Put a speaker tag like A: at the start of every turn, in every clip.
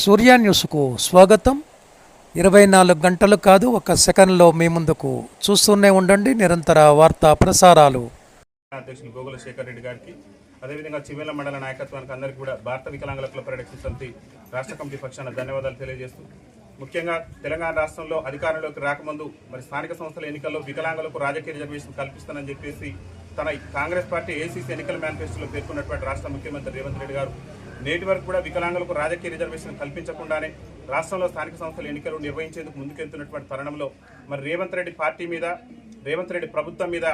A: సూర్య న్యూస్కు స్వాగతం. ఇరవై నాలుగు గంటలు కాదు ఒక సెకండ్లో మీ ముందుకు చూస్తూనే ఉండండి. నిరంతర వార్తా ప్రసారాలు.
B: అధ్యక్షులు గోగుల శేఖర్ రెడ్డి గారికి అదేవిధంగా చివేల మండల నాయకత్వానికి అందరికీ కూడా భారత వికలాంగుల క్లబ్ పరిరక్షణ సమితి రాష్ట్ర కమిటీ పక్షాన ధన్యవాదాలు తెలియజేస్తూ ముఖ్యంగా తెలంగాణ రాష్ట్రంలో అధికారంలోకి రాకముందు మరి స్థానిక సంస్థల ఎన్నికల్లో వికలాంగులకు రాజకీయ రిజర్వేషన్ కల్పిస్తానని చెప్పేసి తన కాంగ్రెస్ పార్టీ ఏసీసీ ఎన్నికల మేనిఫెస్టోలో పేర్కొన్నటువంటి రాష్ట్ర ముఖ్యమంత్రి రేవంత్ రెడ్డి గారు నేటి వరకు కూడా వికలాంగులకు రాజకీయ రిజర్వేషన్ కల్పించకుండానే రాష్ట్రంలో స్థానిక సంస్థల ఎన్నికలు నిర్వహించేందుకు ముందుకెళ్తున్నటువంటి తరుణంలో మరి రేవంత్ రెడ్డి పార్టీ మీద రేవంత్ రెడ్డి ప్రభుత్వం మీద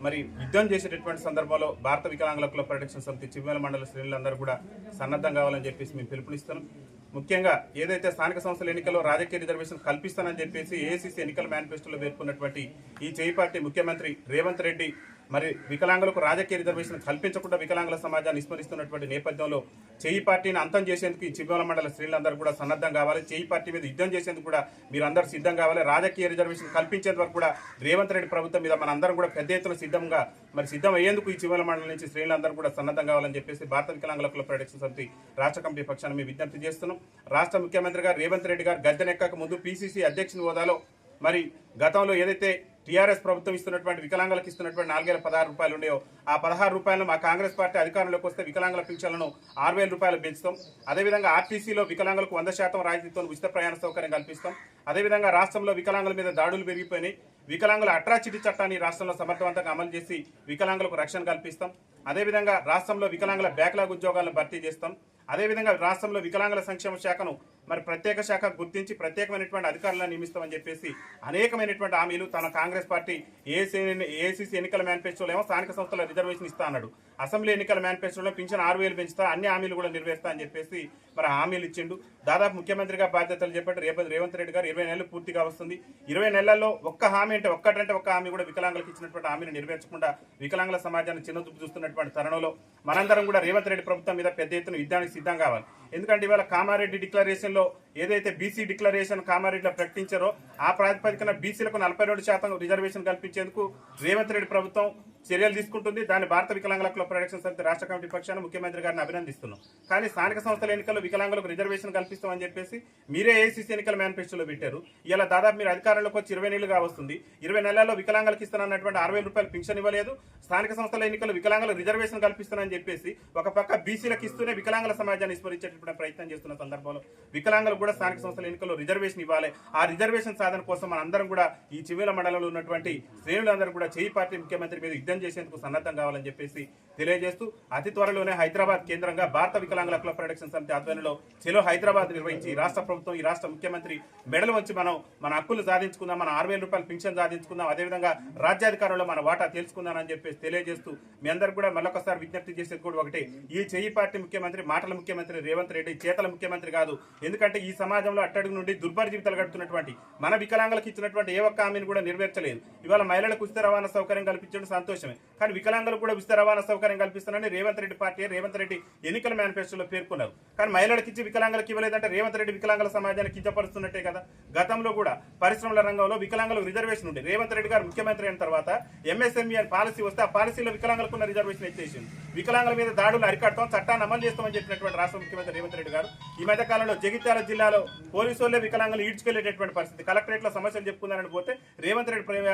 B: మరి యుద్ధం చేసేటటువంటి సందర్భంలో భారత వికలాంగుల కుల పరిరక్షణ సమితి చిమ్మల మండల శ్రేణులందరూ కూడా సన్నద్ధం కావాలని చెప్పేసి మేము పిలుపునిస్తున్నాం. ముఖ్యంగా ఏదైతే స్థానిక సంస్థల ఎన్నికల్లో రాజకీయ రిజర్వేషన్ కల్పిస్తానని చెప్పేసి ఏసీసీ ఎన్నికల మేనిఫెస్టోలో పేర్కొన్నటువంటి ఈ చేయి పార్టీ ముఖ్యమంత్రి రేవంత్ రెడ్డి మరి వికలాంగులకు రాజకీయ రిజర్వేషన్ కల్పించకుండా వికలాంగుల సమాజాన్ని విస్మరిస్తున్నటువంటి నేపథ్యంలో చేయి పార్టీని అంతం చేసేందుకు ఈ చివ్వల మండల శ్రేణులందరూ కూడా సన్నద్ధం కావాలి. చేయి పార్టీ మీద యుద్ధం చేసేందుకు కూడా మీరందరూ సిద్ధం కావాలి. రాజకీయ రిజర్వేషన్ కల్పించేంత వరకు కూడా రేవంత్ రెడ్డి ప్రభుత్వం మీద మన అందరం కూడా పెద్ద ఎత్తున సిద్ధంగా మరి సిద్ధం అయ్యేందుకు ఈ చివ్వల మండలం నుంచి శ్రేణులందరూ కూడా సన్నద్ధం కావాలని చెప్పేసి భారత వికలాంగుల కుల ప్రొడక్షన్ సమితి రాష్ట్ర కమిటీ పక్షాన్ని మేము విజ్ఞప్తి చేస్తున్నాం. రాష్ట్ర ముఖ్యమంత్రి గారు రేవంత్ రెడ్డి గారు గద్దెనెక్కక ముందు పీసీసీ అధ్యక్షుని హోదాలో మరి గతంలో ఏదైతే టీఆర్ఎస్ ప్రభుత్వం ఇస్తున్నటువంటి వికలాంగులకు ఇస్తున్నటువంటి నాలుగేల పదహారు రూపాయలు ఉండేవో ఆ పదహారు రూపాయలను మా కాంగ్రెస్ పార్టీ అధికారంలోకి వస్తే వికలాంగుల పింఛన్లను ఆరు వేల రూపాయలు పెంచుతాం. అదేవిధంగా ఆర్టీసీలో వికలాంగులకు వంద శాతం రాయితీతో ఉచిత ప్రయాణ సౌకర్యం కల్పిస్తాం. అదేవిధంగా రాష్ట్రంలో వికలాంగుల మీద దాడులు పెరిగిపోయినాయి. వికలాంగుల అట్రాచిటీ చట్టాన్ని రాష్ట్రంలో సమర్థవంతంగా అమలు చేసి వికలాంగులకు రక్షణ కల్పిస్తాం. అదేవిధంగా రాష్ట్రంలో వికలాంగుల బ్యాక్లాగ్ ఉద్యోగాలను భర్తీ చేస్తాం. అదేవిధంగా రాష్ట్రంలో వికలాంగుల సంక్షేమ శాఖను మరి ప్రత్యేక శాఖ గుర్తించి ప్రత్యేకమైనటువంటి అధికారులను నియమిస్తామని చెప్పేసి అనేకమైనటువంటి హామీలు తన కాంగ్రెస్ పార్టీ ఏసీ ఏసీసీ ఎన్నికల మేనిఫెస్టోలో ఏమో స్థానిక సంస్థల రిజర్వేషన్ ఇస్తా అన్నాడు అసెంబ్లీ ఎన్నికల మేనిఫెస్టోలో పింఛన్ ఆరు వేలు పెంచుతా అన్ని హామీలు కూడా నెరవేరుస్తా అని చెప్పేసి మరి హామీలు ఇచ్చిండు. దాదాపు ముఖ్యమంత్రిగా బాధ్యతలు చెప్పాడు రేవంత్ రేవంత్ రెడ్డి గారు ఇరవై నెలలు పూర్తిగా వస్తుంది. ఇరవై నెలల్లో ఒక్క హామీ అంటే ఒక్కటంటే ఒక్క హామీ కూడా వికలాంగులకు ఇచ్చినటువంటి హామీని నెరవేర్చకుండా వికలాంగుల సమాజాన్ని చిన్న చూపు చూస్తున్నటువంటి తరుణంలో మనందరం కూడా రేవంత్ రెడ్డి ప్రభుత్వం మీద పెద్ద ఎత్తున యుద్ధానికి సిద్ధం కావాలి. ఎందుకంటే ఇవాళ కామారెడ్డి డిక్లరేషన్లో ఏదైతే బీసీ డిక్లరేషన్ కామారెడ్డిలో ప్రకటించారో ఆ ప్రాతిపదికన బీసీలకు నలభై రెండు శాతం రిజర్వేషన్ కల్పించేందుకు రేవంత్ రెడ్డి ప్రభుత్వం చర్యలు తీసుకుంటుంది. దాన్ని భారత వికలాంగుల క్లబ్ ప్రొడక్షన్ సమితి రాష్ట్ర కమిటీ పక్షాన ముఖ్యమంత్రి గారిని అభినందిస్తున్నాం. కానీ స్థానిక సంస్థల ఎన్నికల్లో వికలాంగులకు రిజర్వేషన్ కల్పిస్తామని చెప్పేసి మీరే ఏసీసీ ఎన్నికల మేనిఫెస్టోలో పెట్టారు. ఇలా దాదాపు మీరు అధికారంలోకి వచ్చి ఇరవై నెలలుగా వస్తుంది. ఇరవై నెలల్లో వికలాంగులకు ఇస్తానన్నటువంటి అరవై రూపాయలు పింఛన్ ఇవ్వలేదు. స్థానిక సంస్థల ఎన్నికల్లో వికలాంగులకు రిజర్వేషన్ కల్పిస్తానని చెప్పేసి ఒక పక్క బీసీలకు ఇస్తూనే వికలాంగుల సమాజాన్ని విస్మరించేటటువంటి ప్రయత్నం చేస్తున్న సందర్భంలో వికలాంగులకు కూడా స్థానిక సంస్థల ఎన్నికల్లో రిజర్వేషన్ ఇవ్వాలి. ఆ రిజర్వేషన్ సాధన కోసం మన అందరం కూడా ఈ చివేల మండలంలో ఉన్నటువంటి శ్రేణులందరూ కూడా చేయి పార్టీ ముఖ్యమంత్రి మీద సిద్ధం చేసేందుకు సన్నద్ధం కావాలని చెప్పేసి తెలియజేస్తూ అతి త్వరలోనే హైదరాబాద్ కేంద్రంగా భారత వికలాంగుల క్లబ్ ప్రొడక్షన్ సమితి ఆధ్వర్యంలో చెలో హైదరాబాద్ నిర్వహించి రాష్ట్ర ప్రభుత్వం ఈ రాష్ట్ర ముఖ్యమంత్రి మెడలు వచ్చి మనం మన హక్కులు సాధించుకుందాం మన ఆరు రూపాయలు రూపాయల పింఛన్ సాధించుకుందాం అదేవిధంగా రాజ్యాధికారంలో మన వాటా తెలుసుకుందామని చెప్పేసి తెలియజేస్తూ మీ అందరు కూడా మరొకసారి విజ్ఞప్తి చేసేది కూడా ఒకటి. ఈ చెయ్యి పార్టీ ముఖ్యమంత్రి మాటల ముఖ్యమంత్రి రేవంత్ రెడ్డి చేతల ముఖ్యమంత్రి కాదు. ఎందుకంటే ఈ సమాజంలో అట్టడుగు నుండి దుర్భర జీవితాలు గడుపుతున్నటువంటి మన వికలాంగులకు ఇచ్చినటువంటి ఏ ఒక్క హామీని కూడా నెరవేర్చలేదు. ఇవాళ మహిళలకు ఉచిత రవాణా సౌకర్యం కల్పించడం సంతోషమే కానీ వికలాంగులకు కూడా ఉచిత రవాణా సౌకర్యం కల్పిస్తానని రేవంత్ రెడ్డి పార్టీ రేవంత్ రెడ్డి ఎన్నికల మేనిఫెస్టోలో పేర్కొన్నారు. కానీ మహిళలకు ఇచ్చి వికలాంగులకు ఇవ్వలేదంటే రేవంత్ రెడ్డి వికలాంగుల సమాజాన్ని కించపరుస్తున్నట్టే కదా. గతంలో కూడా పరిశ్రమల రంగంలో వికలాంగులకు రిజర్వేషన్ ఉంది రేవంత్ రెడ్డి గారు ముఖ్యమంత్రి అయిన తర్వాత ఎంఎస్ఎంఈ అని పాలసీ వస్తే ఆ పాలసీలో వికలాంగులకు ఉన్న రిజర్వేషన్ ఎత్తేసింది వికలాంగుల మీద దాడులు అరికడతాం చట్టాన్ని అమలు చేస్తామని చెప్పినటువంటి రాష్ట్ర ముఖ్యమంత్రి రేవంత్ రెడ్డి గారు ఈ మధ్య కాలంలో జగిత్యాల జిల్లాలో పోలీసు వాళ్ళే వికలాంగులు ఈడ్చుకెళ్ళేటటువంటి పరిస్థితి. కలెక్టరేట్లో సమస్యలు చెప్పుకుందారని పోతే రేవంత్ రెడ్డి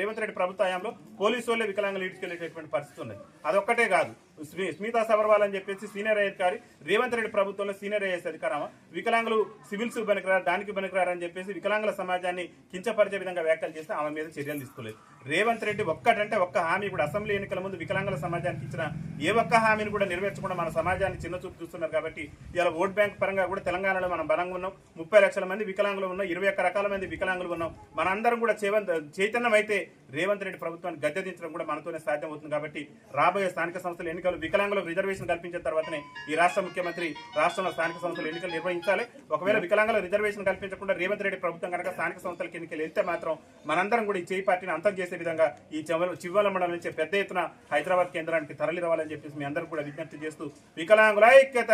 B: రేవంత్ రెడ్డి ప్రభుత్వ హయాంలో పోలీసు వికలాంగులు వికలాంగులు ఈడ్చుకెళ్ళేటటువంటి పరిస్థితి ఉన్నది. అదొక్కటే కాదు. స్మితా సబర్వాల్ అని చెప్పేసి సీనియర్ అధికారి రేవంత్ రెడ్డి ప్రభుత్వంలో సీనియర్ ఐఎస్ అధికారమా? వికలాంగులు సివిల్స్ పనికిరారు దానికి పనికిరారు అని చెప్పేసి వికలాంగుల సమాజాన్ని కించపరిచే విధంగా వ్యాఖ్యలు చేస్తే ఆమె మీద చర్యలు తీసుకోలేదు. రేవంత్ రెడ్డి ఒక్కటంటే ఒక్క హామీ కూడా అసెంబ్లీ ఎన్నికల ముందు వికలాంగుల సమాజానికి ఇచ్చిన ఏ ఒక్క హామీని కూడా నెరవేర్చకుండా మన సమాజాన్ని చిన్న చూపు చూస్తున్నారు కాబట్టి ఇలా ఓట్ బ్యాంక్ పరంగా కూడా తెలంగాణలో మనం బలంగా ఉన్నాం. ముప్పై లక్షల మంది వికలాంగులు ఉన్నాం. ఇరవై ఒక్క రకాల మంది వికలాంగులు ఉన్నాం. మనందరం కూడా చేవంత చైతన్యం అయితే రేవంత్ రెడ్డి ప్రభుత్వాన్ని గద్దెదించడం కూడా మనతోనే సాధ్యం అవుతుంది కాబట్టి రాబోయే స్థానిక సంస్థలు సంస్థల ఎన్నికలు వికలాంగులకు రిజర్వేషన్ కల్పించిన తర్వాతనే ఈ రాష్ట్ర ముఖ్యమంత్రి రాష్ట్రంలో స్థానిక సంస్థలు ఎన్నికలు నిర్వహించాలి. ఒకవేళ వికలాంగుల రిజర్వేషన్ కల్పించకుండా రేవంత్ రెడ్డి ప్రభుత్వం కనుక స్థానిక సంస్థలకు ఎన్నికలు వెళ్తే మాత్రం మనందరం కూడా ఈ చేయి పార్టీని అంతం చేసే విధంగా ఈ చివల చివ్వల మండలం నుంచి పెద్ద ఎత్తున హైదరాబాద్ కేంద్రానికి తరలి రావాలని చెప్పేసి మీ అందరూ కూడా విజ్ఞప్తి చేస్తూ వికలాంగుల ఐక్యత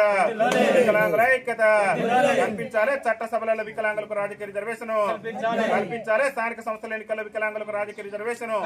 B: వికలాంగుల ఐక్యత కల్పించాలి. చట్టసభలలో వికలాంగులకు రాజకీయ రిజర్వేషన్ కల్పించాలి. స్థానిక సంస్థల ఎన్నికల్లో వికలాంగులకు రాజకీయ రిజర్వేషన్